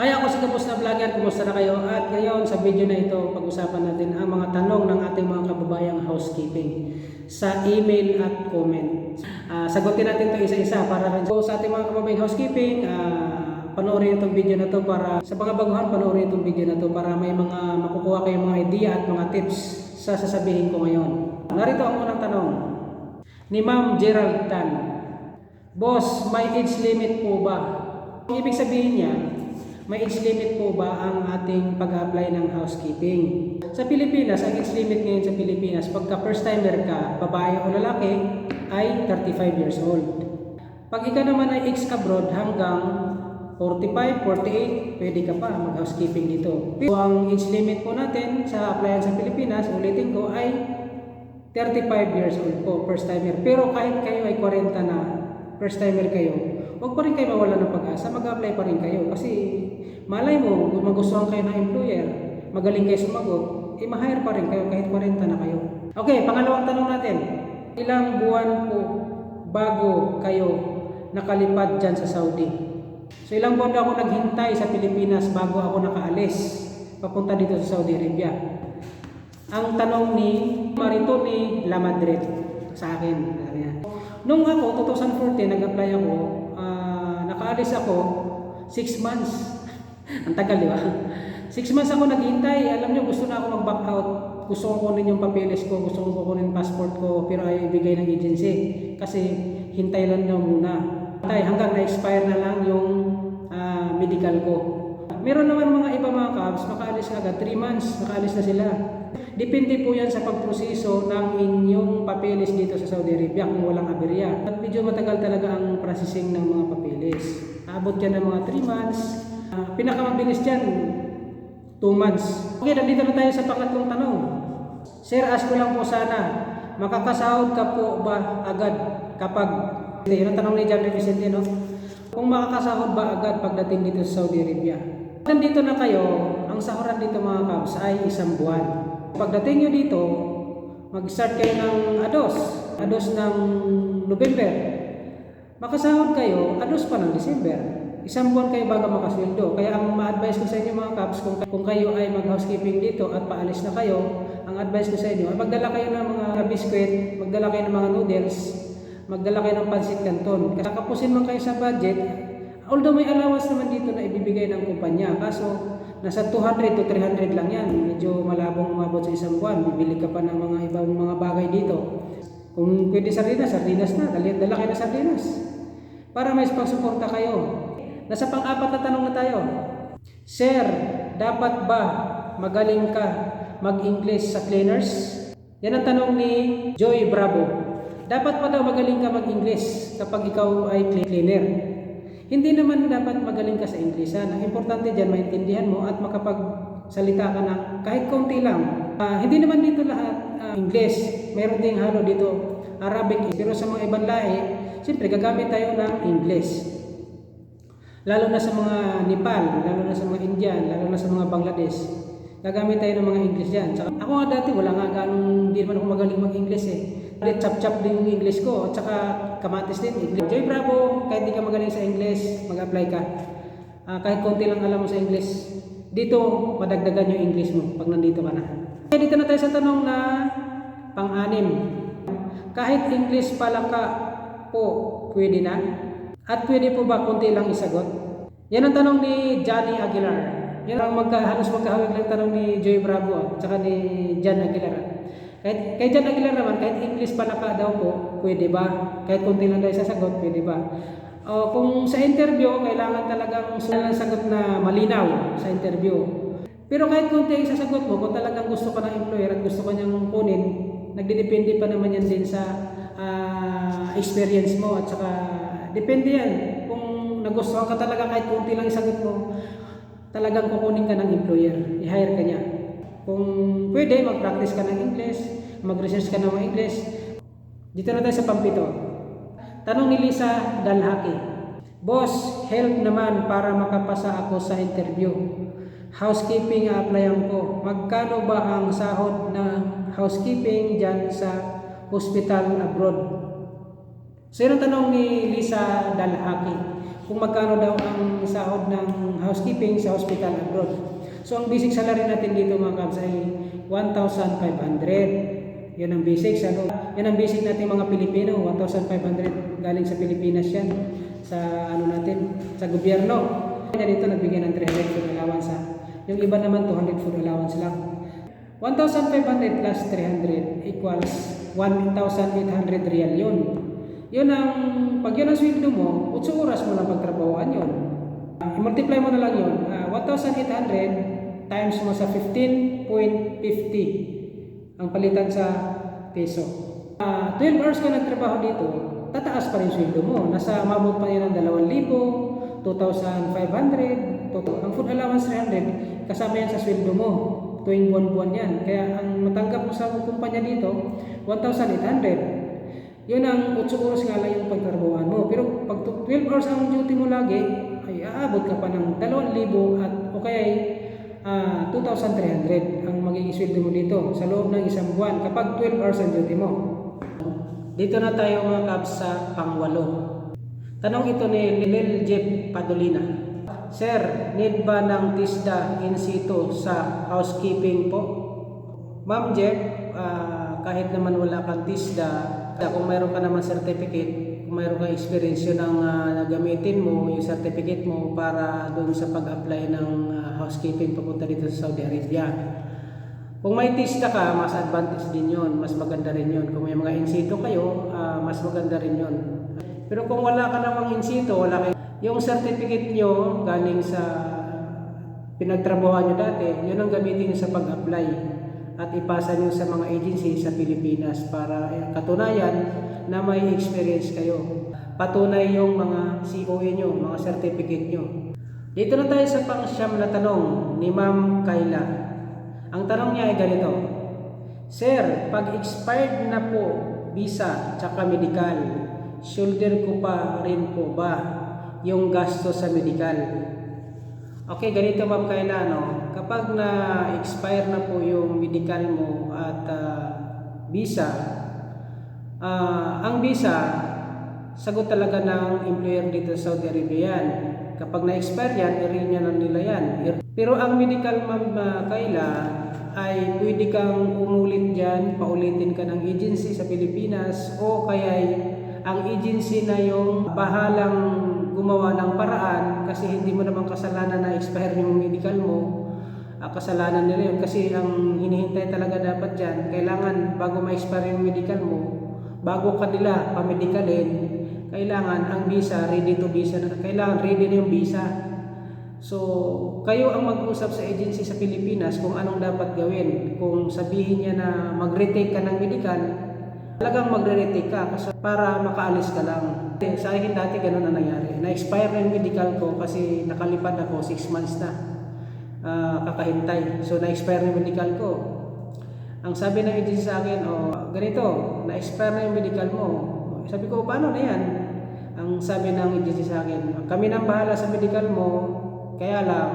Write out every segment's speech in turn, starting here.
Hi, ako si Kapos na Vlogger. Kumusta na kayo? At ngayon sa video na ito, pag-usapan natin ang mga tanong ng ating mga kababayang housekeeping sa email at comment. Ah, sagutin natin ito isa-isa para rin so, sa ating mga kababayang housekeeping. ah, panoorin itong video na to para sa mga baguhan, panoorin itong video na to para may mga makukuha kayong mga idea at mga tips sa sasabihin ko ngayon. Narito ang unang tanong ni Ma'am Gerald Tan. Boss, may age limit po ba? Ang ibig sabihin niya, may age limit po ba ang ating pag-apply ng housekeeping? Sa Pilipinas, ang age limit ngayon sa Pilipinas, pagka first timer ka, babae o lalaki, ay 35 years old. Pag ikaw naman ay ex-abroad hanggang 45, 48, pwede ka pa mag-housekeeping dito. So, ang age limit po natin sa applyan sa Pilipinas, ulitin ko, ay 35 years old po, first timer. Pero kahit kayo ay 40 na, first timer kayo, huwag pa rin kayo mawala ng pag-asa, mag-apply pa rin kayo. Kasi malay mo, kung magustuhan kayo ng employer, magaling kayo sumagot, eh ma-hire pa rin kayo kahit 40 na kayo. Okay, pangalawang tanong natin. Ilang buwan po bago kayo nakalipad dyan sa Saudi? So ilang buwan na ako naghintay sa Pilipinas bago ako nakaalis papunta dito sa Saudi Arabia. Ang tanong ni Maritoni La Madrid sa akin. Nung ako, 2014, nag-apply ako, nakaalis ako, 6 months. Ang tagal, di ba? 6 months ako naghintay. Alam niyo, gusto na ako mag-back out. Gusto ko kunin yung papeles ko, gusto ko kunin passport ko, pero ay ibigay ng agency. Kasi hintay lang daw muna. Hintay hanggang na-expire na lang yung ah, medical ko. Meron naman mga iba mga cabs, makaalis agad, 3 months, makaalis na sila. Depende po yan sa pagproseso ng inyong papeles dito sa Saudi Arabia kung walang aberya. At medyo matagal talaga ang processing ng mga papeles. Abot yan ng mga 3 months. Ah, pinakamabilis dyan, 2 months. Okay, nandito na tayo sa pangatlong tanong. Sir, ask ko lang po sana, makakasahod ka po ba agad kapag, yun ang tanong ni John Vicente, no? Kung makakasahod ba agad pagdating dito sa Saudi Arabia? Nandito na kayo, ang sahuran dito mga kabs ay isang buwan. Pagdating nyo dito, mag-start kayo ng ADOS, ADOS ng November. Makasahod kayo, ADOS pa ng December. Isang buwan kayo bago makasweldo. Kaya ang ma-advise ko sa inyo mga kabs, kung, kung kayo ay mag-housekeeping dito at paalis na kayo, ang advice ko sa inyo, ay magdala kayo ng mga biskwit, magdala kayo ng mga noodles, magdala kayo ng pansit canton. Kasi kapusin man kayo sa budget, although may allowance naman dito na ibibigay ng kumpanya, kaso nasa 200 to 300 lang yan. Medyo malabong umabot sa isang buwan. Bibili ka pa ng mga ibang mga bagay dito. Kung pwede sardinas, sardinas na. Dali, dala kayo ng sardinas. Para may pangsuporta kayo. Nasa pang-apat na tanong na tayo. Sir, dapat ba magaling ka mag-English sa cleaners? Yan ang tanong ni Joy Bravo. Dapat pa daw magaling ka mag-English kapag ikaw ay cleaner. Hindi naman dapat magaling ka sa Inglesan. Ang importante dyan, maintindihan mo at makapagsalita ka na kahit konti lang. Ah, hindi naman dito lahat ah, English. Meron ding halo dito Arabic. Pero sa mga ibang lahi, siyempre gagamit tayo ng English. Lalo na sa mga Nepal, lalo na sa mga Indian, lalo na sa mga Bangladesh. Gagamit tayo ng mga English dyan. Tsaka, ako nga dati, wala nga ganong, hindi naman ako magaling mag-English eh. Chap-chap din yung English ko, at saka kamatis din. English. Joy Bravo, kahit di ka magaling sa English, mag-apply ka. Ah, kahit konti lang alam mo sa English, dito, madagdagan yung English mo pag nandito ka na. Okay, dito na tayo sa tanong na pang-anim. Kahit English pala ka po, pwede na? At pwede po ba konti lang isagot? Yan ang tanong ni Johnny Aguilar. Yan ang magka, halos magkahawig lang tanong ni Joy Bravo at saka ni John Aguilar. Kahit, kay John Aguilar naman, kahit English pala ka daw po, pwede ba? Kahit konti lang daw isasagot, pwede ba? O kung sa interview, kailangan talagang ng sagot na malinaw sa interview. Pero kahit konti ang isasagot mo, kung talagang gusto ka ng employer at gusto ka niyang kunin, nagdidepende pa naman yan din sa ah, experience mo at saka depende yan. Kung nagustuhan ka talaga kahit konti lang isagot mo, talagang kukunin ka ng employer, i-hire ka niya. Kung pwede, mag-practice ka ng English, mag-research ka ng English. Dito na tayo sa pampito. Tanong ni Lisa Dalhaki. Boss, help naman para makapasa ako sa interview. Housekeeping a-applyan ko. Magkano ba ang sahod na housekeeping dyan sa hospital abroad? So yun ang tanong ni Lisa Dalhaki. kung magkano daw ang sahod ng housekeeping sa hospital abroad. So ang basic salary natin dito mga kabs ay 1,500. Yan ang basic. Ano? Yan ang basic natin mga Pilipino. 1,500 galing sa Pilipinas yan. Sa ano natin, sa gobyerno. Kaya dito nagbigay ng 300 food allowance. Yung iba naman 200 food allowance lang. 1,500 plus 300 equals 1,800 real yun. Yun ang, pag yun ang sweldo mo, 8 oras mo lang pagtrabahoan yun. Uh, i-multiply mo na lang yun. Uh, 1,800 times mo sa 15.50 ang palitan sa peso. Uh, 12 hours ka nagtrabaho dito, tataas pa rin sweldo mo. Nasa mabot pa yan ng 2,000, 2,500, toto. Ang food allowance 300, kasama yan sa sweldo mo. Tuwing buwan-buwan yan. Kaya ang matanggap mo sa kumpanya dito, 1,800. Yun ang 8 oras nga lang yung pagtrabahoan mo. Pero pag 12 hours ang duty mo lagi, ay aabot ka pa ng 2,000 at o kaya ah, 2,300 ang magiging sweldo mo dito sa loob ng isang buwan kapag 12 hours ang duty mo. Dito na tayo mga kabs sa pangwalo. Tanong ito ni Lil Jeff Padolina. Sir, need ba ng TISDA in situ sa housekeeping po? Ma'am Jeff, ah, kahit naman wala kang TISDA, kung mayroon ka naman certificate, kung mayroon kang experience yun ang ah, gamitin mo, yung certificate mo para doon sa pag-apply ng ah, housekeeping papunta dito sa Saudi Arabia. Kung may TISDA ka, mas advantage din yun, mas maganda rin yun. Kung may mga in situ kayo, ah, mas maganda rin yun. Pero kung wala ka namang in situ, wala kayo, yung certificate nyo galing sa pinagtrabahoan nyo dati, yun ang gamitin nyo sa pag-apply at ipasa nyo sa mga agency sa Pilipinas para eh, katunayan na may experience kayo. Patunay yung mga COE nyo, mga certificate nyo. Dito na tayo sa pang-siyam na tanong ni Ma'am Kayla. Ang tanong niya ay ganito, Sir, pag expired na po visa tsaka medical, shoulder ko pa rin po ba yung gasto sa medical? Okay, ganito ma'am Kayla, no? Kapag na-expire na po yung medical mo at ah, visa, ah, ang visa, sagot talaga ng employer dito sa Saudi Arabia yan. Kapag na-expire yan, i-renew na nila yan. Pero ang medical ma'am Kayla, ay pwede kang umulit dyan, paulitin ka ng agency sa Pilipinas o kaya ang agency na yung bahalang gumawa ng paraan kasi hindi mo naman kasalanan na expire yung medical mo ah, kasalanan nila yun kasi ang hinihintay talaga dapat dyan kailangan bago ma-expire yung medical mo bago ka nila pamedikalin kailangan ang visa ready to visa na kailangan ready na yung visa So, kayo ang mag-usap sa agency sa Pilipinas kung anong dapat gawin. Kung sabihin niya na mag-retake ka ng medical, talagang magre-retake ka para makaalis ka lang. Sa akin dati ganun na nangyari. Na-expire na yung medical ko kasi nakalipad ako 6 months na ah, kakahintay. So, na-expire na yung medical ko. Ang sabi ng agency sa akin, oh, ganito, na-expire na yung medical mo. Sabi ko, paano na yan? Ang sabi ng agency sa akin, kami nang bahala sa medical mo, kaya lang,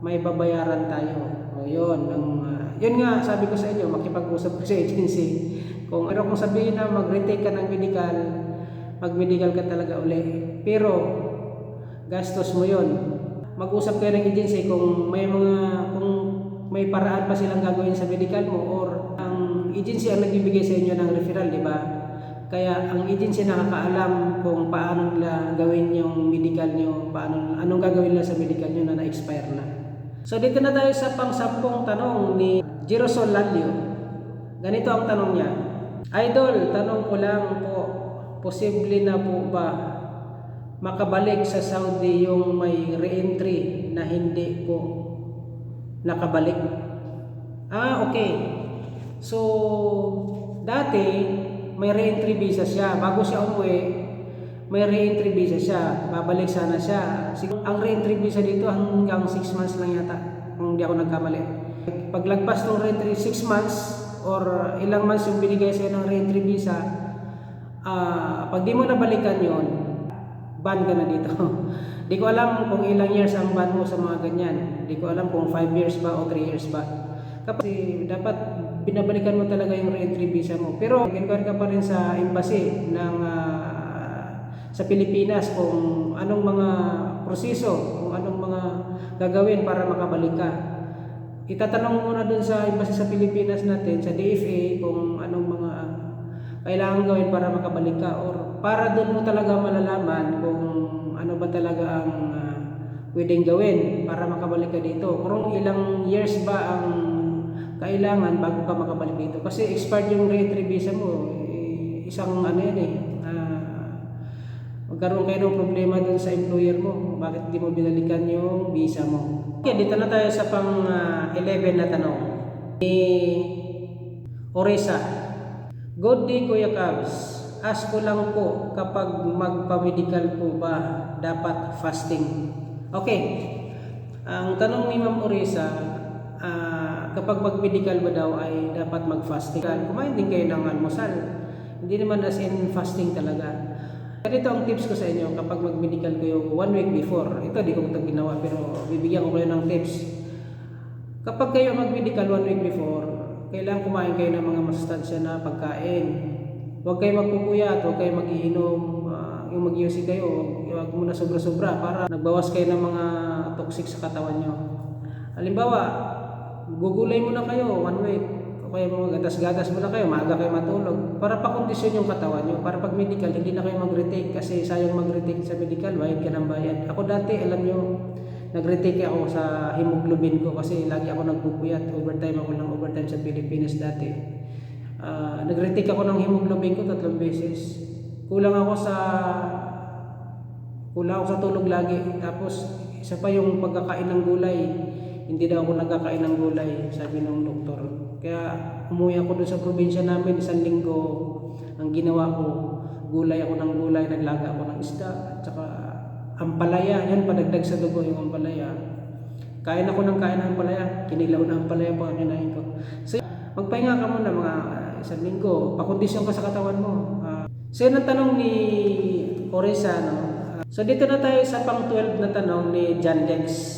may babayaran tayo. O yun, ang, ah, yun nga, sabi ko sa inyo, makipag-usap ko sa agency. Kung ano kung sabihin na mag-retake ka ng medical, mag-medical ka talaga uli. Pero, gastos mo yun. Mag-usap kayo ng agency kung may mga, kung may paraan pa silang gagawin sa medical mo or agency ang nagbibigay sa inyo ng referral, di ba? Kaya ang agency nakakaalam kung paano nila gawin yung medical nyo, paano, anong gagawin nila sa medical nyo na na-expire na. So dito na tayo sa pang-sampung tanong ni Jerosol Lalio. Ganito ang tanong niya. Idol, tanong ko lang po, posible na po ba makabalik sa Saudi yung may re-entry na hindi po nakabalik? Ah, okay. So, dati, may re-entry visa siya. Bago siya umuwi, may re-entry visa siya. Babalik sana siya. Ang re-entry visa dito hanggang 6 months lang yata. Kung hindi ako nagkamali. Paglagpas ng re-entry 6 months or ilang months yung binigay sa'yo ng re-entry visa, ah pag di mo nabalikan yon ban ka na dito. di ko alam kung ilang years ang ban mo sa mga ganyan. Di ko alam kung 5 years ba o 3 years ba. Kasi dapat binabalikan mo talaga yung re-entry visa mo. Pero nag-inquire ka pa rin sa embassy ng ah, sa Pilipinas kung anong mga proseso, kung anong mga gagawin para makabalik ka. Itatanong mo muna dun sa embassy sa Pilipinas natin, sa DFA, kung anong mga kailangan gawin para makabalik ka or para doon mo talaga malalaman kung ano ba talaga ang ah, pwedeng gawin para makabalik ka dito. Kung ilang years ba ang kailangan bago ka makabalik dito. Kasi expired yung re-entry visa mo. Eh, isang ano yan eh. magkaroon kayo ng problema dun sa employer mo. Bakit hindi mo binalikan yung visa mo? Okay, dito na tayo sa pang ah, 11 na tanong. Ni Orisa. Good day Kuya Cubs. Ask ko lang po kapag magpa-medical po ba dapat fasting? Okay. Ang tanong ni Ma'am Orisa, ah, kapag mag-medical ba daw ay dapat mag-fasting? Kumain din kayo ng almusal. Hindi naman as in fasting talaga. Ganito ang tips ko sa inyo kapag mag-medical kayo one week before. Ito di ko ito ginawa pero bibigyan ko kayo ng tips. Kapag kayo mag-medical one week before, kailangan kumain kayo ng mga masustansya na pagkain. Huwag kayo magpupuyat, huwag kayo magiinom, ah, yung mag-UC kayo, huwag muna sobra-sobra para nagbawas kayo ng mga toxic sa katawan nyo. Halimbawa, gugulay muna kayo one week, o kaya mga gatas-gatas muna kayo, maaga kayo matulog, para pakondisyon yung katawan nyo, para pag medical, hindi na kayo mag-retake kasi sayang mag-retake sa medical, bayad ka ng bayad. Ako dati, alam nyo, nag-retake ako sa hemoglobin ko kasi lagi ako nagpupuyat. Overtime ako ng overtime sa Pilipinas dati. Ah, nag-retake ako ng hemoglobin ko tatlong beses. Kulang ako sa kulang ako sa tulog lagi. Tapos isa pa yung pagkakain ng gulay. Hindi daw ako nagkakain ng gulay, sabi ng doktor. Kaya umuwi ako doon sa probinsya namin isang linggo. Ang ginawa ko, gulay ako ng gulay, naglaga ako ng isda, at saka ampalaya, yan padagdag sa dugo yung ampalaya. Kain ako ng kain ng ampalaya, kinilaw na ampalaya pa kinain ko. So, magpahinga ka muna mga ah, isang linggo, pakondisyon ka sa katawan mo. Ah, so yun ang tanong ni Orisa, no? Ah, so dito na tayo sa pang 12 na tanong ni John Dex.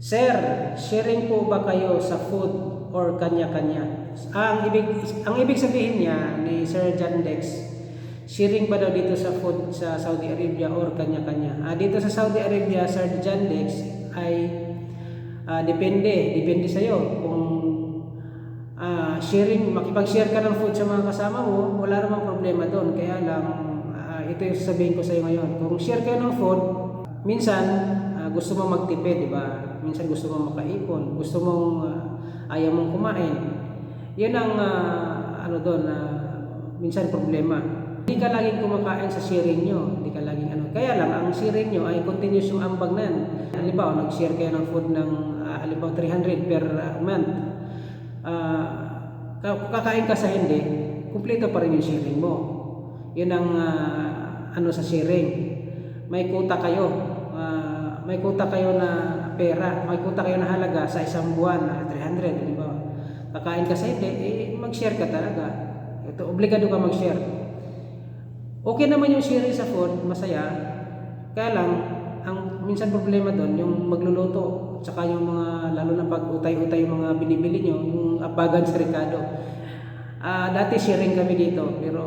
Sir, sharing po ba kayo sa food or kanya-kanya? Ang ibig ang ibig sabihin niya ni Sir John Dex, sharing ba daw dito sa food sa Saudi Arabia or kanya-kanya? Ah, dito sa Saudi Arabia, Sir John Dex ay ah, depende, depende sa iyo kung ah, sharing, makipag-share ka ng food sa mga kasama mo, wala namang problema doon. Kaya lang, ah, ito yung sasabihin ko sa iyo ngayon. Kung share kayo ng food, minsan ah, gusto mo magtipid, di ba? Minsan gusto mo makaipon, gusto mong ah, ayaw mong kumain. Yun ang ah, ano doon na minsan problema. Hindi ka laging kumakain sa sharing nyo. Hindi ka laging ano. Kaya lang, ang sharing nyo ay continuous yung ambag na yan. Halimbawa, nag-share kayo ng food ng ah, halimbawa 300 per month. Ka- kakain ka sa hindi, kumpleto pa rin yung sharing mo. Yun ang ah, ano sa sharing. May kuta kayo. Ah, may kuta kayo na pera, may kuta kayo na halaga sa isang buwan na 300, di ba? Kakain ka sa hindi, eh, mag-share ka talaga. Ito, obligado ka mag-share. Okay naman yung sharing sa food, masaya. Kaya lang, ang minsan problema doon, yung magluluto, tsaka yung mga, lalo na pag utay-utay yung mga binibili nyo, yung abagan sa Ricardo. Ah, dati sharing kami dito, pero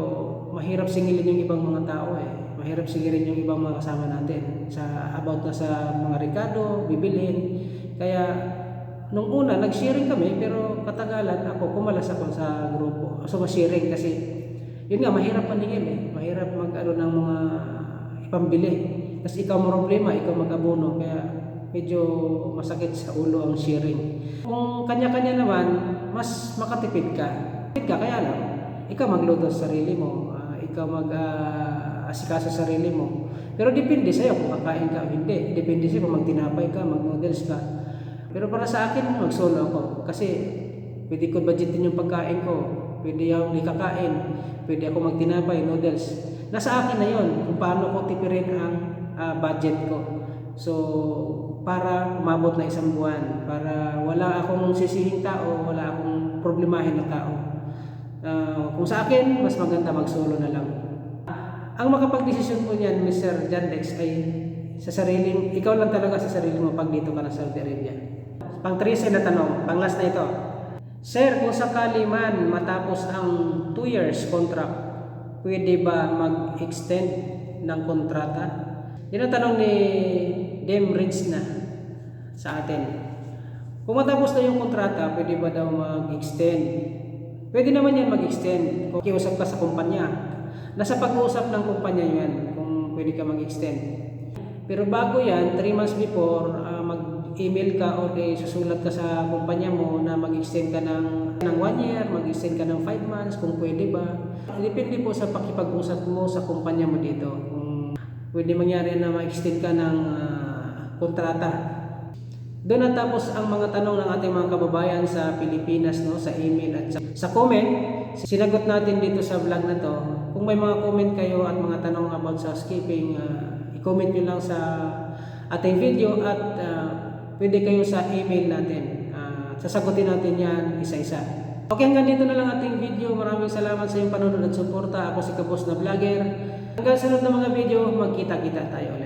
mahirap singilin yung ibang mga tao eh. Mahirap singilin yung ibang mga kasama natin. Sa about na sa mga Ricardo, bibilhin. Kaya nung una nag-sharing kami pero katagalan ako pumalas ako sa grupo. So sharing kasi yun nga mahirap maningil eh. Mahirap mag ano ng mga ipambili. Kasi ikaw mo problema, ikaw mag-abono kaya medyo masakit sa ulo ang sharing. Kung kanya-kanya naman, mas makatipid ka. Tipid ka kaya lang ikaw magluto sa sarili mo, ah, ikaw mag ah, asikaso sa sarili mo. Pero depende sa'yo kung kakain ka o hindi. Depende sa'yo kung magtinapay ka, mag-noodles ka. Pero para sa akin, mag-solo ako. Kasi pwede ko budgetin yung pagkain ko. Pwede yung di kakain. Pwede ako magtinapay, noodles. Nasa akin na yon kung paano ko tipirin ang ah, budget ko. So, para umabot na isang buwan. Para wala akong sisihing tao, wala akong problemahin na tao. Ah, kung sa akin, mas maganda mag-solo na lang. Ang makapag-desisyon po niyan, Mr. Jandex, ay sa sariling, ikaw lang talaga sa sarili mo pag dito ka na Saudi Arabia. Pang 13 na tanong, pang last na ito. Sir, kung sakali man matapos ang 2 years contract, pwede ba mag-extend ng kontrata. Yun ang tanong ni Dem Ridge na sa atin. Kung matapos na yung kontrata, pwede ba daw mag-extend? Pwede naman yan mag-extend kung kiusap ka sa kumpanya. Nasa pag-uusap ng kumpanya yan kung pwede ka mag-extend. Pero bago yan, 3 months before, ah, mag-email ka o di susulat ka sa kumpanya mo na mag-extend ka ng, ng 1 year, mag-extend ka ng 5 months, kung pwede ba. Depende po sa pakipag-usap mo sa kumpanya mo dito. Kung pwede mangyari na ma-extend ka ng ah, kontrata. Doon natapos ang mga tanong ng ating mga kababayan sa Pilipinas no sa email at sa, sa comment. Sinagot natin dito sa vlog na to. Kung may mga comment kayo at mga tanong about sa housekeeping, ah, i-comment nyo lang sa ating video at ah, pwede kayo sa email natin. Ah, sasagutin natin yan isa-isa. Okay, hanggang dito na lang ating video. Maraming salamat sa iyong panonood at suporta. Ako si Kabos na Vlogger. Hanggang sunod na mga video, magkita-kita tayo.